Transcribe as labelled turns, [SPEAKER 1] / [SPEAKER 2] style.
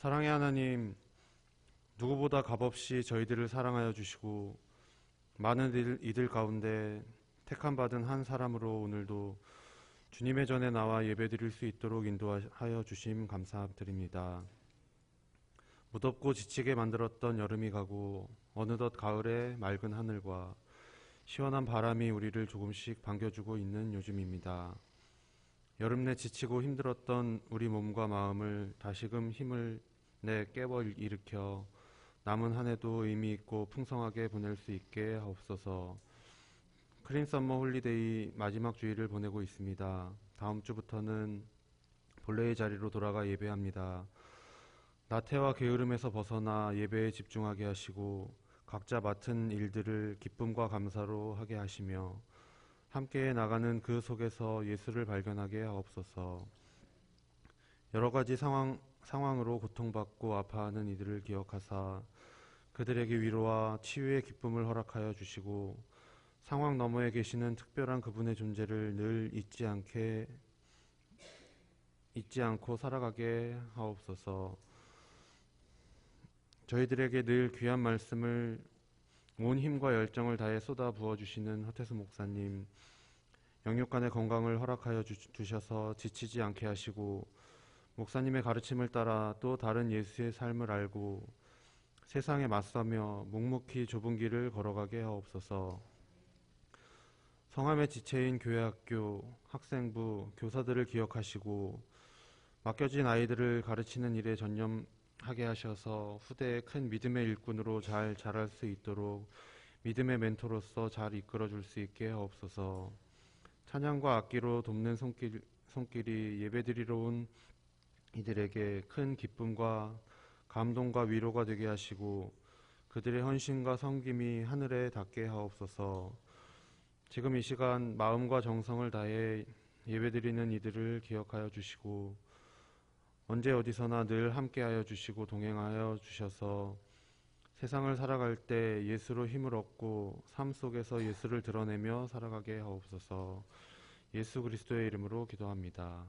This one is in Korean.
[SPEAKER 1] 사랑의 하나님, 누구보다 값없이 저희들을 사랑하여 주시고 많은 이들, 가운데 택함 받은 한 사람으로 오늘도 주님의 전에 나와 예배드릴 수 있도록 인도하여 주심 감사드립니다. 무덥고 지치게 만들었던 여름이 가고 어느덧 가을의 맑은 하늘과 시원한 바람이 우리를 조금씩 반겨주고 있는 요즘입니다. 여름 내 지치고 힘들었던 우리 몸과 마음을 다시금 힘을 내 깨워 일으켜 남은 한 해도 의미 있고 풍성하게 보낼 수 있게 하옵소서. 크림 썸머 홀리데이 마지막 주일을 보내고 있습니다. 다음 주부터는 본래의 자리로 돌아가 예배합니다. 나태와 게으름에서 벗어나 예배에 집중하게 하시고 각자 맡은 일들을 기쁨과 감사로 하게 하시며 함께 나가는 그 속에서 예수를 발견하게 하옵소서. 여러 가지 상황, 상황으로 고통받고 아파하는 이들을 기억하사 그들에게 위로와 치유의 기쁨을 허락하여 주시고 상황 너머에 계시는 특별한 그분의 존재를 늘 잊지 않게 잊지 않고 살아가게 하옵소서. 저희들에게 늘 귀한 말씀을 온 힘과 열정을 다해 쏟아 부어 주시는 허태수 목사님, 영육간의 건강을 허락하여 주, 셔서 지치지 않게 하시고 목사님의 가르침을 따라 또 다른 예수의 삶을 알고 세상에 맞서며 묵묵히 좁은 길을 걸어가게 하옵소서. 성함의 지체인 교회학교, 학생부, 교사들을 기억하시고 맡겨진 아이들을 가르치는 일에 전념 하게 하셔서 후대에 큰 믿음의 일꾼으로 잘 자랄 수 있도록 믿음의 멘토로서 잘 이끌어 줄 수 있게 하옵소서. 찬양과 악기로 돕는 손길, 손길이 예배드리러 온 이들에게 큰 기쁨과 감동과 위로가 되게 하시고 그들의 헌신과 성김이 하늘에 닿게 하옵소서. 지금 이 시간 마음과 정성을 다해 예배드리는 이들을 기억하여 주시고 언제 어디서나 늘 함께하여 주시고 동행하여 주셔서 세상을 살아갈 때 예수로 힘을 얻고 삶 속에서 예수를 드러내며 살아가게 하옵소서. 예수 그리스도의 이름으로 기도합니다.